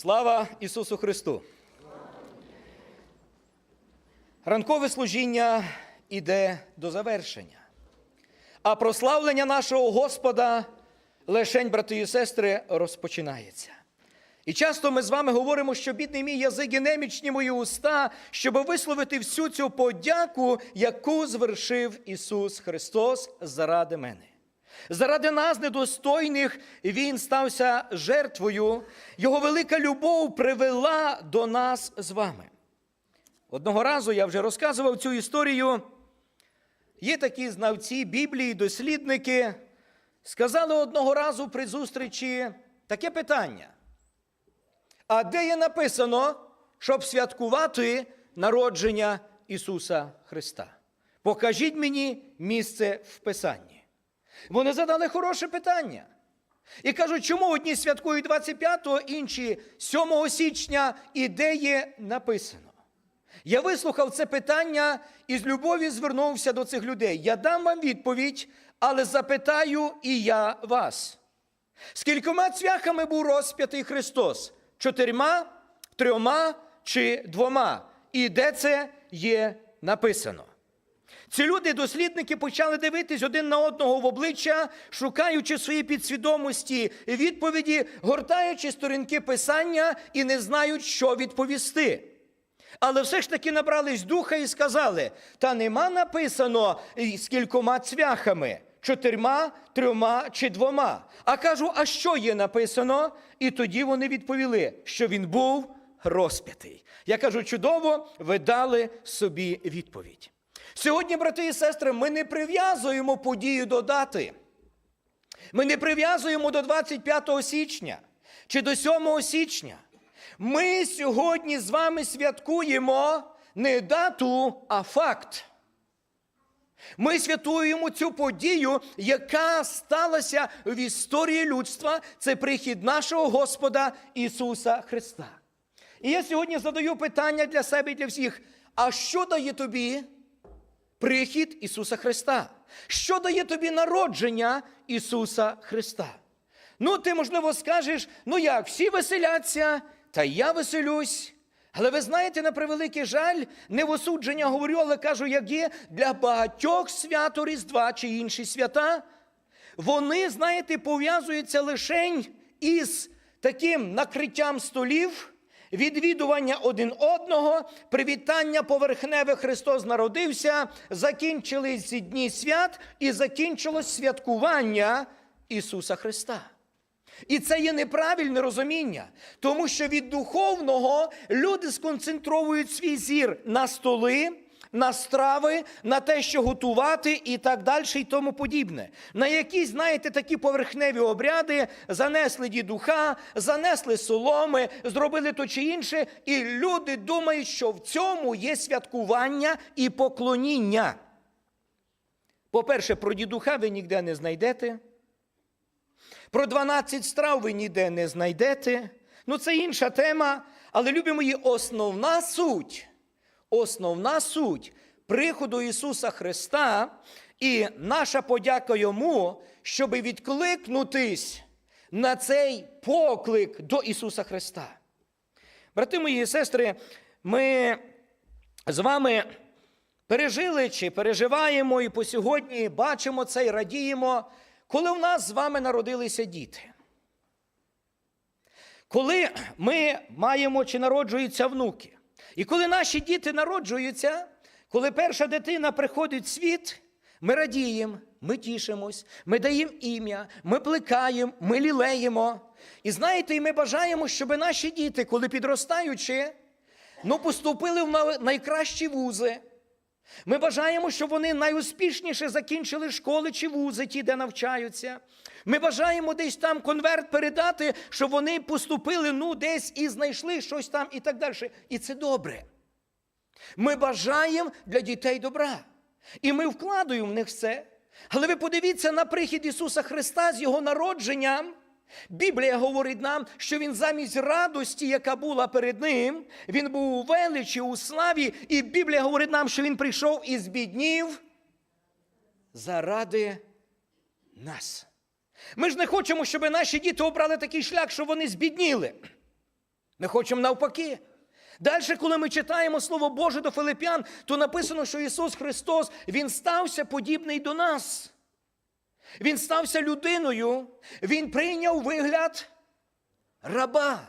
Слава Ісусу Христу! Ранкове служіння іде до завершення. А прославлення нашого Господа, лишень, брати і сестри, розпочинається. І часто ми з вами говоримо, що бідний мій язик і немічні мої уста, щоб висловити всю цю подяку, яку звершив Ісус Христос заради мене. Заради нас, недостойних, Він стався жертвою. Його велика любов привела до нас з вами. Одного разу я вже розказував цю історію. Є такі знавці Біблії, дослідники, сказали одного разу при зустрічі таке питання. А де є написано, щоб святкувати народження Ісуса Христа? Покажіть мені місце в Писанні. Вони задали хороше питання. І кажуть, чому одні святкують 25-го, інші 7 січня, і де є написано. Я вислухав це питання і з любові звернувся до цих людей. Я дам вам відповідь, але запитаю і я вас. Скількома цвяхами був розп'ятий Христос? Чотирма, трьома чи двома? І де це є написано? Ці люди, дослідники, почали дивитись один на одного в обличчя, шукаючи в своїй підсвідомості відповіді, гортаючи сторінки писання і не знають, що відповісти. Але все ж таки набрались духа і сказали: та нема написано з кількома цвяхами, чотирма, трьома чи двома. А кажу, а що є написано? І тоді вони відповіли, що він був розп'ятий. Я кажу, чудово, ви дали собі відповідь. Сьогодні, брати і сестри, ми не прив'язуємо подію до дати. Ми не прив'язуємо до 25 січня чи до 7 січня. Ми сьогодні з вами святкуємо не дату, а факт. Ми святуємо цю подію, яка сталася в історії людства. Це прихід нашого Господа Ісуса Христа. І я сьогодні задаю питання для себе і для всіх: а що дає тобі прихід Ісуса Христа? Що дає тобі народження Ісуса Христа? Ну, ти, можливо, скажеш, ну як, всі веселяться, та я веселюсь. Але ви знаєте, на превеликий жаль, не в осудження говорю, але кажу, як є для багатьох свято Різдва чи інші свята, вони, знаєте, пов'язуються лише із таким накриттям столів, відвідування один одного, привітання поверхневе Христос народився, закінчились ці дні свят і закінчилось святкування Ісуса Христа. І це є неправильне розуміння, тому що від духовного люди сконцентровують свій зір на столи, на страви, на те, що готувати і так далі, і тому подібне. На якісь, знаєте, такі поверхневі обряди занесли дідуха, занесли соломи, зробили то чи інше, і люди думають, що в цьому є святкування і поклоніння. По-перше, про дідуха ви ніде не знайдете. Про 12 страв ви ніде не знайдете. Ну, це інша тема. Але любі мої, основна суть, основна суть приходу Ісуса Христа і наша подяка Йому, щоб відкликнутись на цей поклик до Ісуса Христа. Брати мої сестри, ми з вами пережили чи переживаємо і по сьогодні бачимо це і радіємо коли в нас з вами народилися діти, коли ми маємо чи народжуються внуки, і коли наші діти народжуються, коли перша дитина приходить в світ, ми радіємо, ми тішимось, ми даємо ім'я, ми плекаємо, ми лілеємо. І знаєте, і ми бажаємо, щоб наші діти, коли підростаючи, ну, поступили в найкращі вузи. Ми бажаємо, щоб вони найуспішніше закінчили школи чи вузи, ті, де навчаються. Ми бажаємо десь там конверт передати, щоб вони поступили ну, десь і знайшли щось там і так далі. І це добре. Ми бажаємо для дітей добра. І ми вкладаємо в них все. Але ви подивіться на прихід Ісуса Христа з Його народженням. Біблія говорить нам, що він замість радості, яка була перед ним, він був у величі, у славі, і Біблія говорить нам, що він прийшов і збіднів заради нас. Ми ж не хочемо, щоб наші діти обрали такий шлях, що вони збідніли. Ми хочемо навпаки. Далі, коли ми читаємо Слово Боже до Филип'ян, то написано, що Ісус Христос, Він стався подібний до нас. Він стався людиною, Він прийняв вигляд раба.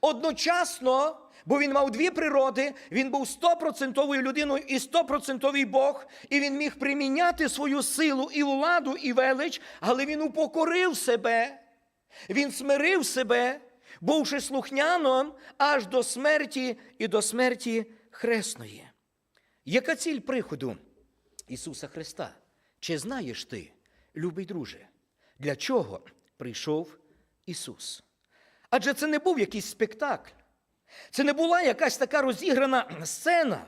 Одночасно, бо він мав дві природи, він був стопроцентовою людиною і стопроцентовий Бог, і він міг приміняти свою силу і владу, і велич, але він упокорив себе, він смирив себе, бувши слухняном аж до смерті і до смерті хресної. Яка ціль приходу Ісуса Христа? Чи знаєш ти, любий друже, для чого прийшов Ісус? Адже це не був якийсь спектакль. Це не була якась така розіграна сцена,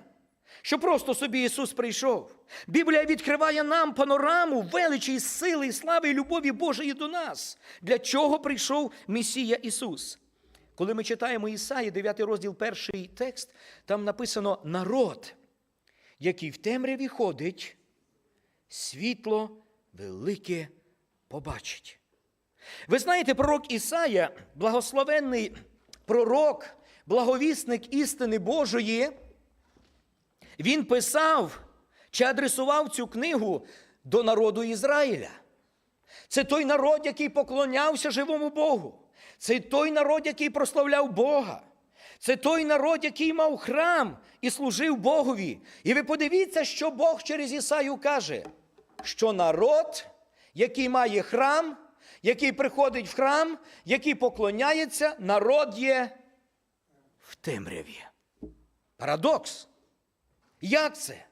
що просто собі Ісус прийшов. Біблія відкриває нам панораму величі, сили, і слави і любові Божої до нас. Для чого прийшов Месія Ісус? Коли ми читаємо Ісаї, 9 розділ, перший текст, там написано народ, який в темряві ходить, світло велике побачить. Ви знаєте, пророк Ісая, благословенний пророк, благовісник істини Божої, він писав чи адресував цю книгу до народу Ізраїля. Це той народ, який поклонявся живому Богу. Це той народ, який прославляв Бога. Це той народ, який мав храм і служив Богові. І ви подивіться, що Бог через Ісаю каже, що народ, який має храм, який приходить в храм, який поклоняється, народ є в темряві. Парадокс. Як це?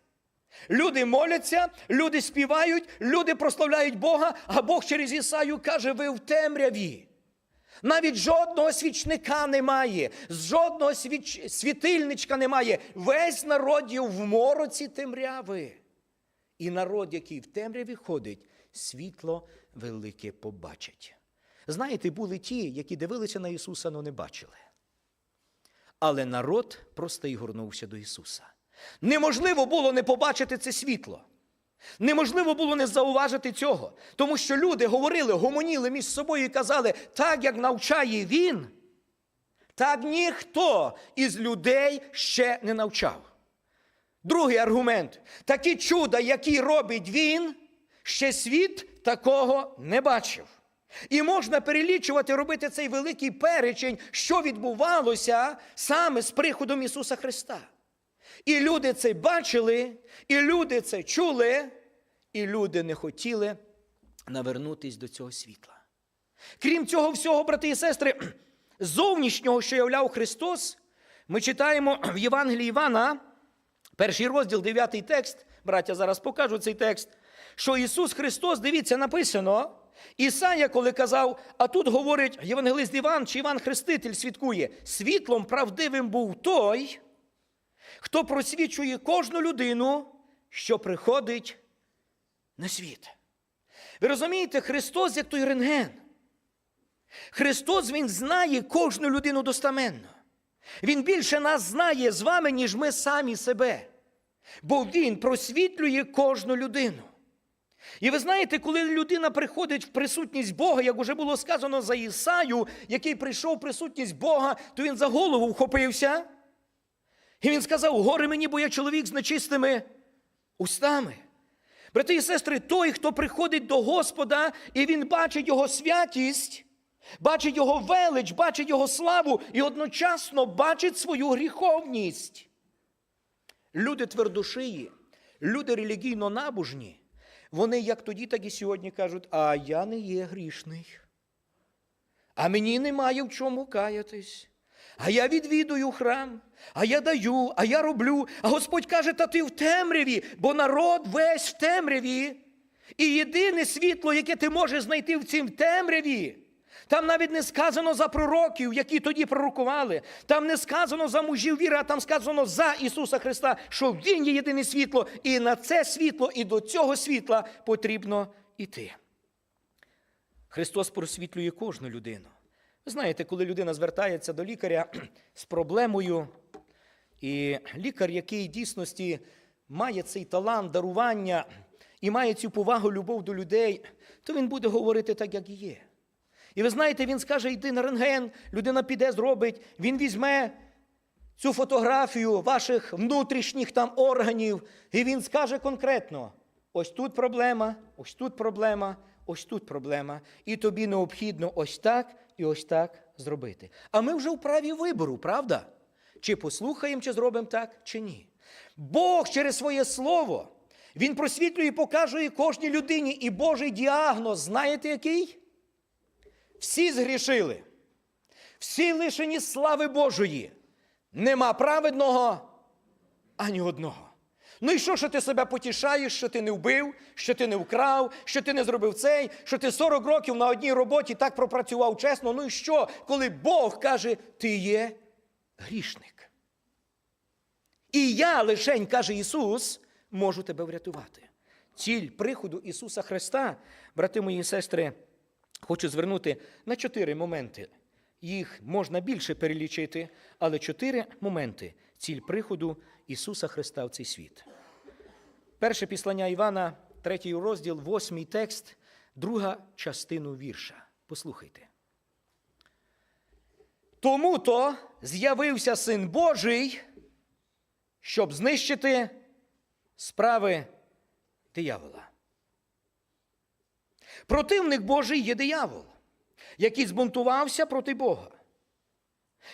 Люди моляться, люди співають, люди прославляють Бога, а Бог через Ісаю каже, ви в темряві. Навіть жодного свічника немає, жодного свіч... світильничка немає. Весь народ є в мороці темряви. І народ, який в темряві ходить, світло велике побачить. Знаєте, були ті, які дивилися на Ісуса, але не бачили. Але народ просто й горнувся до Ісуса. Неможливо було не побачити це світло. Неможливо було не зауважити цього, тому що люди говорили, гомоніли між собою і казали, так як навчає він, так ніхто із людей ще не навчав. Другий аргумент: такі чуда, які робить він, ще світ такого не бачив. І можна перелічувати, робити цей великий перечень, що відбувалося саме з приходом Ісуса Христа. І люди це бачили, і люди це чули, і люди не хотіли навернутись до цього світла. Крім цього всього, брати і сестри, зовнішнього, що являв Христос, ми читаємо в Євангелії Івана, перший розділ, дев'ятий текст, браття зараз покажу цей текст, що Ісус Христос, дивіться, написано, Ісая, коли казав, а тут говорить Євангелист Іван чи Іван Хреститель свідкує, світлом правдивим був той, хто просвічує кожну людину, що приходить на світ. Ви розумієте, Христос як той рентген. Христос Він знає кожну людину достаменно. Він більше нас знає з вами, ніж ми самі себе. Бо Він просвітлює кожну людину. І ви знаєте, коли людина приходить в присутність Бога, як уже було сказано за Ісаю, який прийшов в присутність Бога, то він за голову вхопився. І він сказав: горе мені, бо я чоловік з нечистими устами. Брати і сестри, той, хто приходить до Господа, і він бачить Його святість, бачить Його велич, бачить Його славу і одночасно бачить свою гріховність. Люди твердошиї, люди релігійно набожні, вони як тоді, так і сьогодні кажуть, а я не є грішний. А мені немає в чому каятись. А я відвідую храм, а я даю, а я роблю. А Господь каже, та ти в темряві, бо народ весь в темряві. І єдине світло, яке ти можеш знайти в цім темряві, там навіть не сказано за пророків, які тоді пророкували. Там не сказано за мужів віри, а там сказано за Ісуса Христа, що Він є єдине світло, і на це світло, і до цього світла потрібно йти. Христос просвітлює кожну людину. Ви знаєте, коли людина звертається до лікаря з проблемою, і лікар, який дійсності має цей талант, дарування і має цю повагу, любов до людей, то він буде говорити так, як є. І ви знаєте, він скаже, йди на рентген, людина піде, зробить, він візьме цю фотографію ваших внутрішніх там органів, і він скаже конкретно: ось тут проблема, ось тут проблема, ось тут проблема. І тобі необхідно ось так і ось так зробити. А ми вже в праві вибору, правда? Чи послухаємо, чи зробимо так, чи ні. Бог через своє слово, Він просвітлює і показує кожній людині. І Божий діагноз, знаєте який? Всі згрішили, всі лишені слави Божої. Нема праведного ані одного. Ну і що, що ти себе потішаєш, що ти не вбив, що ти не вкрав, що ти не зробив цей, що ти 40 років на одній роботі так пропрацював чесно. Ну і що, коли Бог каже, ти є грішник. І я лишень, каже Ісус, можу тебе врятувати. Ціль приходу Ісуса Христа, брати мої сестри, хочу звернути на чотири моменти. Їх можна більше перелічити, але чотири моменти ціль приходу Ісуса Христа в цей світ. Перше післання Івана, третій розділ, восьмий текст, друга частину вірша. Послухайте. Тому то з'явився Син Божий, щоб знищити справи диявола. Противник Божий є диявол, який збунтувався проти Бога,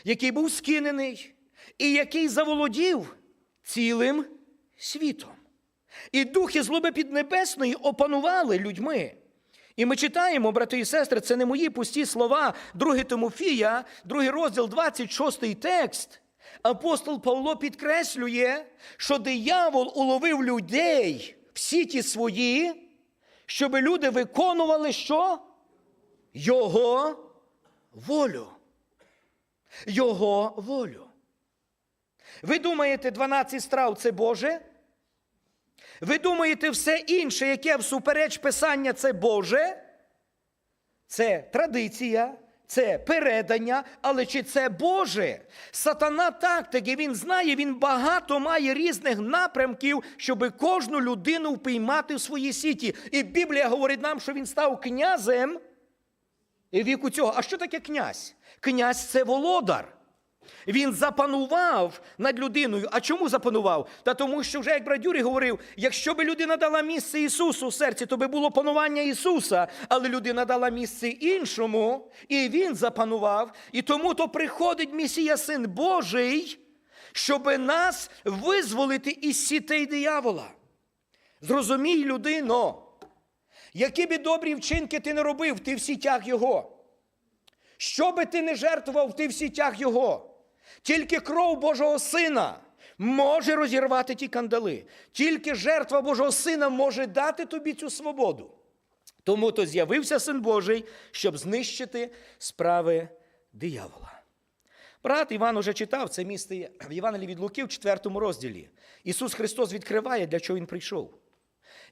який був скинений і який заволодів цілим світом. І духи злоби піднебесної опанували людьми. І ми читаємо, брати і сестри, це не мої пусті слова, 2 Тимофія, 2 розділ, 26 текст. Апостол Павло підкреслює, що диявол уловив людей в сіті свої, щоб люди виконували що? Його волю. Його волю. Ви думаєте, 12 страв це Боже? Ви думаєте, все інше, яке всупереч Писання, це Боже? Це традиція, це передання, але чи це Боже? Сатана тактики, він знає, він багато має різних напрямків, щоб кожну людину впіймати в свої сіті. І Біблія говорить нам, що він став князем і віку цього. А що таке князь? Князь це володар. Він запанував над людиною. А чому запанував? Та тому, що вже як брат Юрій говорив, якщо би людина дала місце Ісусу в серці, то би було панування Ісуса, але людина дала місце іншому, і Він запанував. І тому то приходить Месія Син Божий, щоби нас визволити із сітей диявола. Зрозумій, людино, які би добрі вчинки ти не робив, ти в сітях Його. Що би ти не жертвував, ти в сітях Його. Тільки кров Божого Сина може розірвати ті кандали. Тільки жертва Божого Сина може дати тобі цю свободу. Тому то з'явився Син Божий, щоб знищити справи диявола. Брат Іван уже читав це місце в Євангелії від Луки в 4 розділі. Ісус Христос відкриває, для чого Він прийшов.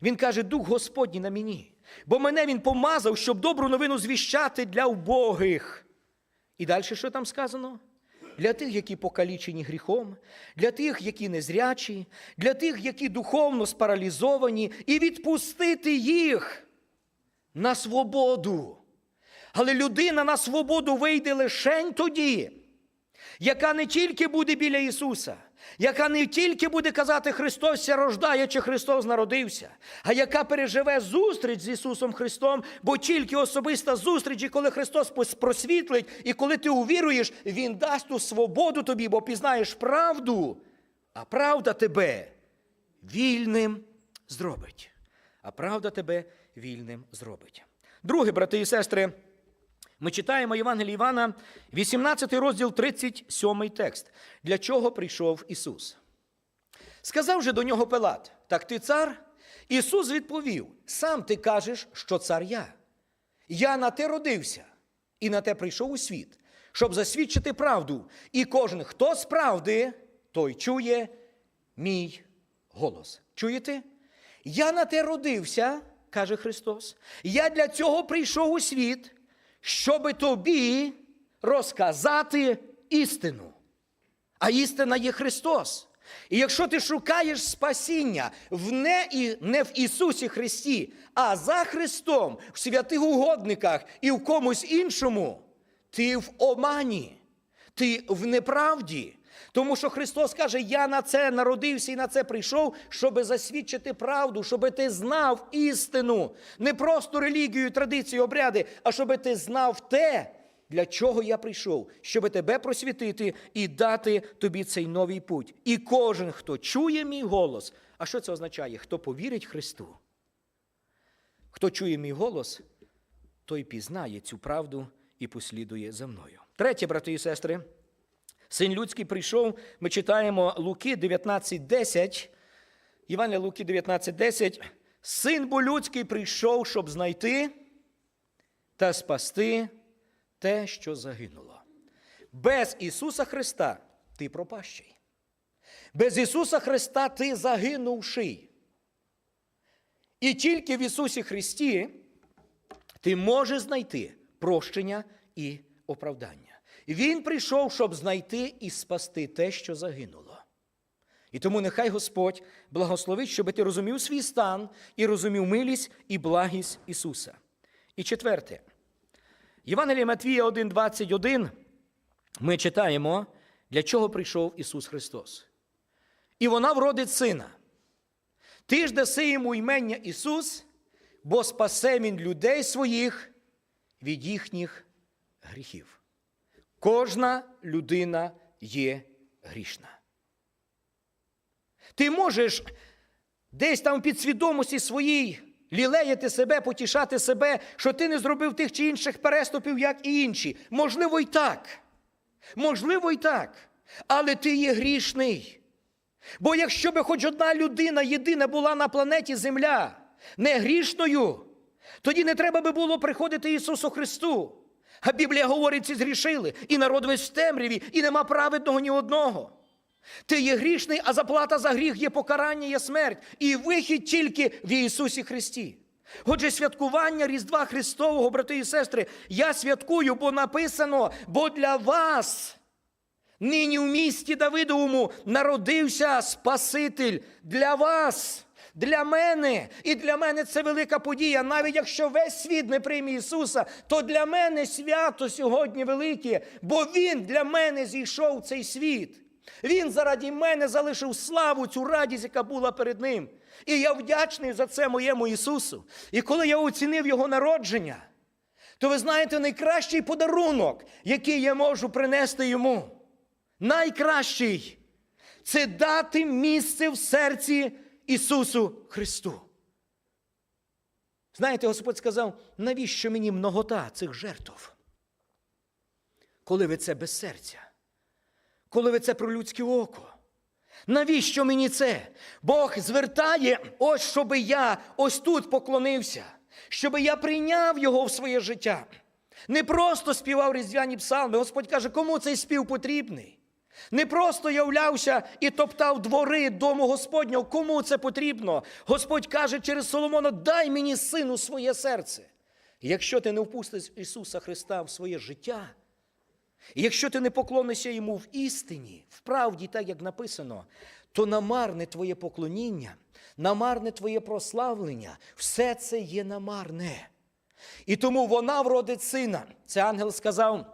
Він каже: Дух Господній на мені, бо мене Він помазав, щоб добру новину звіщати для убогих. І далі що там сказано? Для тих, які покалічені гріхом, для тих, які незрячі, для тих, які духовно спаралізовані, і відпустити їх на свободу. Але людина на свободу вийде лишень тоді, яка не тільки буде біля Ісуса, яка не тільки буде казати Христос ся рождає, чи Христос народився, а яка переживе зустріч з Ісусом Христом, бо тільки особиста зустріч, і коли Христос просвітлить, і коли ти увіруєш, Він дасть ту свободу тобі, бо пізнаєш правду, а правда тебе вільним зробить. А правда тебе вільним зробить. Друге, брати і сестри, ми читаємо Євангелії Івана, 18 розділ, 37 текст. Для чого прийшов Ісус? Сказав же до нього Пилат: Так ти цар? Ісус відповів: Сам ти кажеш, що цар я. Я на те родився і на те прийшов у світ, щоб засвідчити правду. І кожен, хто з правди, той чує мій голос. Чуєте? Я на те родився, каже Христос. Я для цього прийшов у світ, щоби тобі розказати істину. А істина є Христос. І якщо ти шукаєш спасіння в не, і, не в Ісусі Христі, а за Христом, в святих угодниках і в комусь іншому, ти в омані, ти в неправді. Тому що Христос каже: Я на це народився і на це прийшов, щоб засвідчити правду, щоб ти знав істину, не просто релігію, традиції, обряди, а щоб ти знав те, для чого я прийшов, щоб тебе просвітити і дати тобі цей новий путь. І кожен, хто чує мій голос, а що це означає? Хто повірить Христу? Хто чує мій голос, той пізнає цю правду і послідує за мною. Третє, брати і сестри, син людський прийшов, ми читаємо Луки 19.10, Івана Луки 19.10, син бо людський прийшов, щоб знайти та спасти те, що загинуло. Без Ісуса Христа ти пропащий. Без Ісуса Христа ти загинувший. І тільки в Ісусі Христі ти можеш знайти прощення і оправдання. Він прийшов, щоб знайти і спасти те, що загинуло. І тому нехай Господь благословить, щоб ти розумів свій стан і розумів милість і благість Ісуса. І четверте. Євангелія Матвія 1,21 ми читаємо, для чого прийшов Ісус Христос. І вона вродить сина. Ти ж даси йому імення Ісус, бо спасе він людей своїх від їхніх гріхів. Кожна людина є грішна. Ти можеш десь там в підсвідомості своїй лілеяти себе, потішати себе, що ти не зробив тих чи інших переступів, як і інші. Можливо, і так. Можливо, і так. Але ти є грішний. Бо якщо би хоч одна людина єдина була на планеті Земля не грішною, тоді не треба би було приходити Ісусу Христу. А Біблія говорить, ці згрішили, і народ весь в темряві, і нема праведного ні одного. Ти є грішний, а заплата за гріх є покарання, є смерть, і вихід тільки в Ісусі Христі. Отже, святкування Різдва Христового, брати і сестри, я святкую, бо написано, бо для вас нині в місті Давидовому народився Спаситель для вас. Для мене і для мене це велика подія. Навіть якщо весь світ не прийме Ісуса, то для мене свято сьогодні велике, бо Він для мене зійшов в цей світ. Він заради мене залишив славу, цю радість, яка була перед Ним. І я вдячний за це моєму Ісусу. І коли я оцінив Його народження, то ви знаєте, найкращий подарунок, який я можу принести йому, найкращий це дати місце в серці Ісусу Христу. Знаєте, Господь сказав, навіщо мені многота цих жертв? Коли ви це без серця, коли ви це про людське око. Навіщо мені це? Бог звертає, ось щоби я ось тут поклонився, щоби я прийняв його в своє життя. Не просто співав різдвяні псалми. Господь каже, кому цей спів потрібний? Не просто являвся і топтав двори дому Господнього. Кому це потрібно? Господь каже через Соломона: дай мені сину своє серце. Якщо ти не впустиш Ісуса Христа в своє життя, якщо ти не поклонишся йому в істині, в правді, так як написано, то намарне твоє поклоніння, намарне твоє прославлення, все це є намарне. І тому вона вродить сина. Це ангел сказав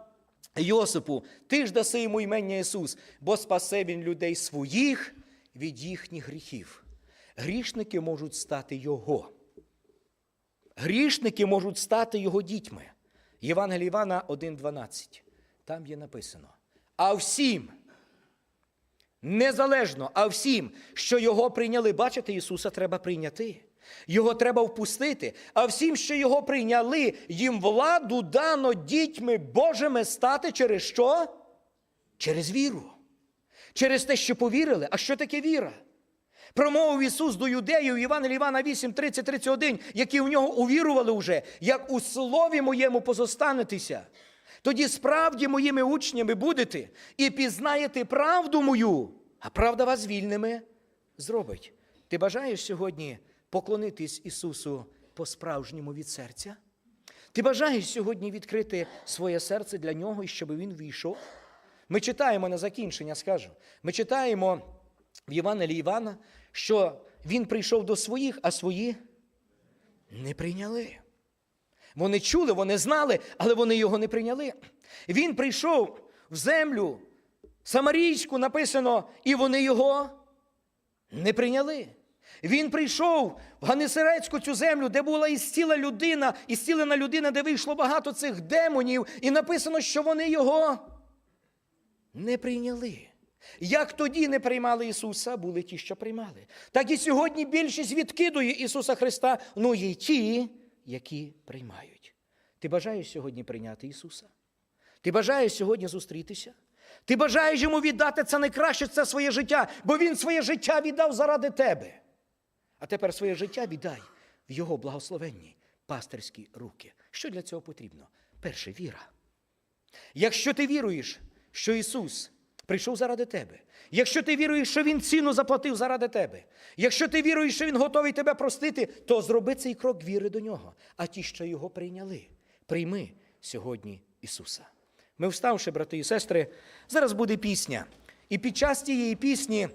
Йосипу, ти ж даси йому імення Ісус, бо спасе він людей своїх від їхніх гріхів. Грішники можуть стати Його. Грішники можуть стати Його дітьми. Євангелій Івана 1,12. Там є написано. А всім, незалежно, а всім, що його прийняли, бачите, Ісуса треба прийняти. Його треба впустити. А всім, що його прийняли, їм владу дано дітьми Божими стати через що? Через віру. Через те, що повірили. А що таке віра? Промовив Ісус до юдеїв Івана Івана 8, 30, 31, які в нього увірували вже, як у слові моєму позостанетеся. Тоді справді моїми учнями будете і пізнаєте правду мою, а правда вас вільними зробить. Ти бажаєш сьогодні поклонитись Ісусу по-справжньому від серця? Ти бажаєш сьогодні відкрити своє серце для нього і щоб він війшов? Ми читаємо на закінчення, скажу. Ми читаємо в Євангелії Івана, що він прийшов до своїх, а свої не прийняли. Вони чули, вони знали, але вони його не прийняли. Він прийшов в землю Самарійську, написано, і вони його не прийняли. Він прийшов в Ганисерецьку цю землю, де була істіла людина, істілена людина, де вийшло багато цих демонів, і написано, що вони його не прийняли. Як тоді не приймали Ісуса, були ті, що приймали. Так і сьогодні більшість відкидує Ісуса Христа, ну є ті, які приймають. Ти бажаєш сьогодні прийняти Ісуса? Ти бажаєш сьогодні зустрітися? Ти бажаєш йому віддати це найкраще, це своє життя, бо Він своє життя віддав заради тебе. А тепер своє життя віддай в Його благословенні пастирські руки. Що для цього потрібно? Перше віра. Якщо ти віруєш, що Ісус прийшов заради тебе, якщо ти віруєш, що Він ціну заплатив заради тебе, якщо ти віруєш, що Він готовий тебе простити, то зроби цей крок віри до нього. А ті, що його прийняли, прийми сьогодні Ісуса. Ми вставши, брати і сестри, зараз буде пісня. І під час тієї пісні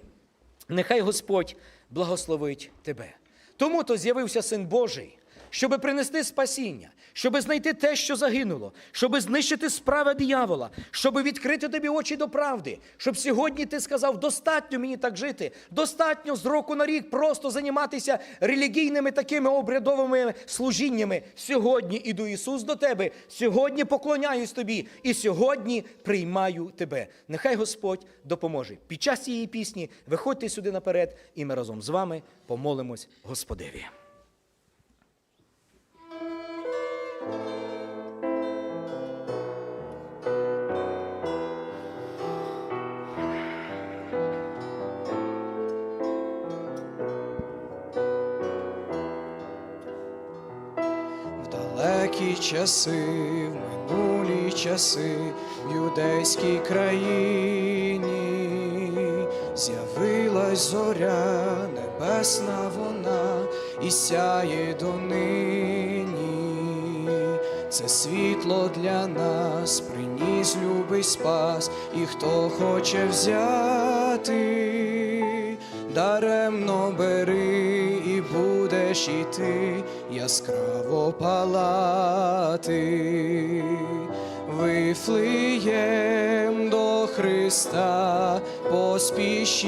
нехай Господь благословить тебе. Тому то з'явився Син Божий, щоб принести спасіння, щоб знайти те, що загинуло, щоб знищити справи диявола, щоб відкрити тобі очі до правди, щоб сьогодні ти сказав, достатньо мені так жити, достатньо з року на рік просто займатися релігійними такими обрядовими служіннями. Сьогодні іду Ісус до тебе, сьогодні поклоняюсь тобі і сьогодні приймаю тебе. Нехай Господь допоможе. Під час цієї пісні виходьте сюди наперед, і ми разом з вами помолимось Господеві. Часи, в минулі часи, в юдейській країні з'явилась зоря, небесна вона і сяє донині. Це світло для нас приніс любий спас, і хто хоче взяти, даремно бери і будеш іти яскраво палати. Вифлеєм до Христа поспішіть,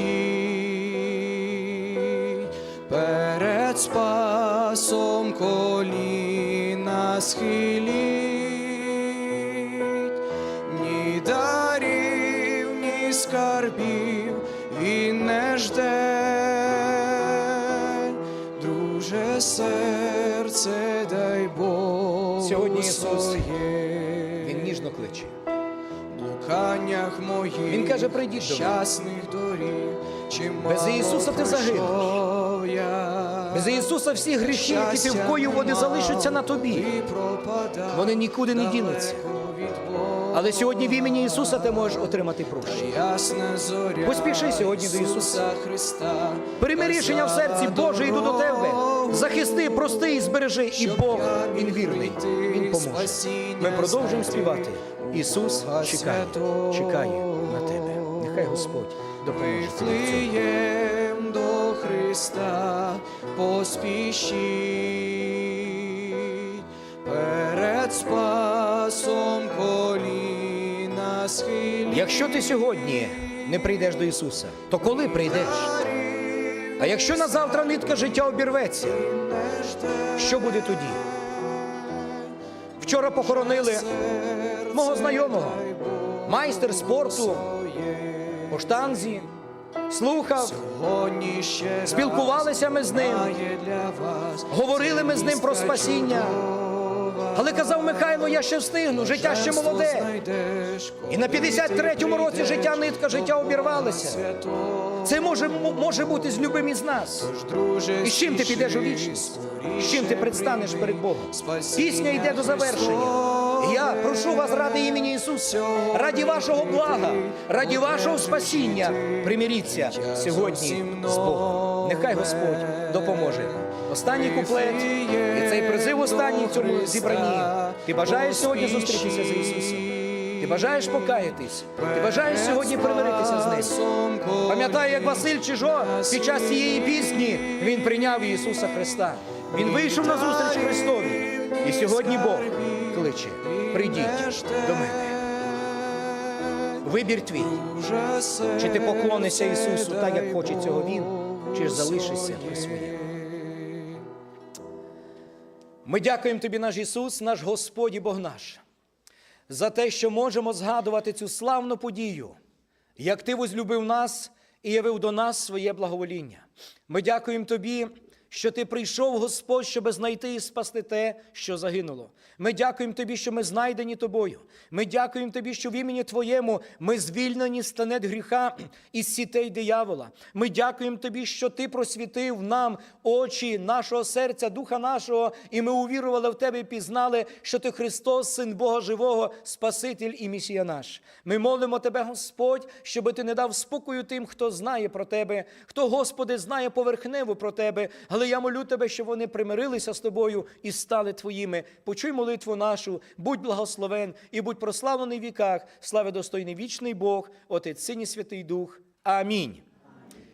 перед спасом коліна схиліть, ні дарів, ні скарбів серце дай Богу Сьогодні Ісус. Він ніжно кличе. блуканнях моїх Він каже, «Прийдіть щасних доріг, чимало Без Ісуса ти загинеш. я. Без Ісуса всі гріхи, які ти вкоїв, вони залишаться на тобі. Вони нікуди не дінуться. Але сьогодні в імені Ісуса ти можеш отримати прощення. Поспіши сьогодні до Ісуса. Христа. Прийми рішення в серці, Боже, йду до тебе. Захисти, прости і збережи, і Бог, Він вірний, Він поможе. Ми продовжуємо співати. Ісус чекає, чекає на тебе. Нехай Господь допоможе. Вифлеєм до Христа поспішіть, перед спасом коліна схиліть. Якщо ти сьогодні не прийдеш до Ісуса, то коли прийдеш? А якщо на завтра нитка життя обірветься, що буде тоді? Вчора похоронили мого знайомого, майстер спорту по штанзі, слухав, спілкувалися ми з ним, говорили ми з ним про спасіння. Але казав Михайло, я ще встигну, життя ще молоде. І на 53-му році життя нитка життя обірвалася. Це може, може бути з любим із нас. І з чим ти підеш у вічність? З чим ти предстанеш перед Богом? Пісня йде до завершення. Я прошу вас ради імені Ісуса, раді вашого блага, раді вашого спасіння. Приміріться сьогодні з Богом. Нехай Господь допоможе. Останній куплет і цей призив останній цьому зібранні. Ти бажаєш сьогодні зустрітися з Ісусом? Ти бажаєш покаятись? Ти бажаєш сьогодні примиритися з ним? Пам'ятаю, як Василь Чижо під час цієї пісні він прийняв Ісуса Христа. Він вийшов на зустріч Христові. І сьогодні Бог кличе: прийдіть до мене. Вибір твій. Чи ти поклонишся Ісусу так, як хоче цього Він, чи залишишся при своєму? Ми дякуємо тобі, наш Ісус, наш Господь і Бог наш, за те, що можемо згадувати цю славну подію, як ти возлюбив нас і явив до нас своє благовоління. Ми дякуємо тобі, що ти прийшов, Господь, щоб знайти і спасти те, що загинуло. Ми дякуємо тобі, що ми знайдені тобою. Ми дякуємо тобі, що в імені Твоєму ми звільнені з тенет гріха і сітей диявола. Ми дякуємо тобі, що ти просвітив нам очі нашого серця, духа нашого, і ми увірували в тебе і пізнали, що ти Христос, Син Бога Живого, Спаситель і Месія наш. Ми молимо тебе, Господь, щоб ти не дав спокою тим, хто знає про тебе, хто, Господи, знає поверхнево про тебе. Але я молю тебе, щоб вони примирилися з тобою і стали твоїми. Почуй молитву нашу, будь благословен і будь прославлений в віках. Слави достойний вічний Бог, Отець, Син і Святий Дух. Амінь.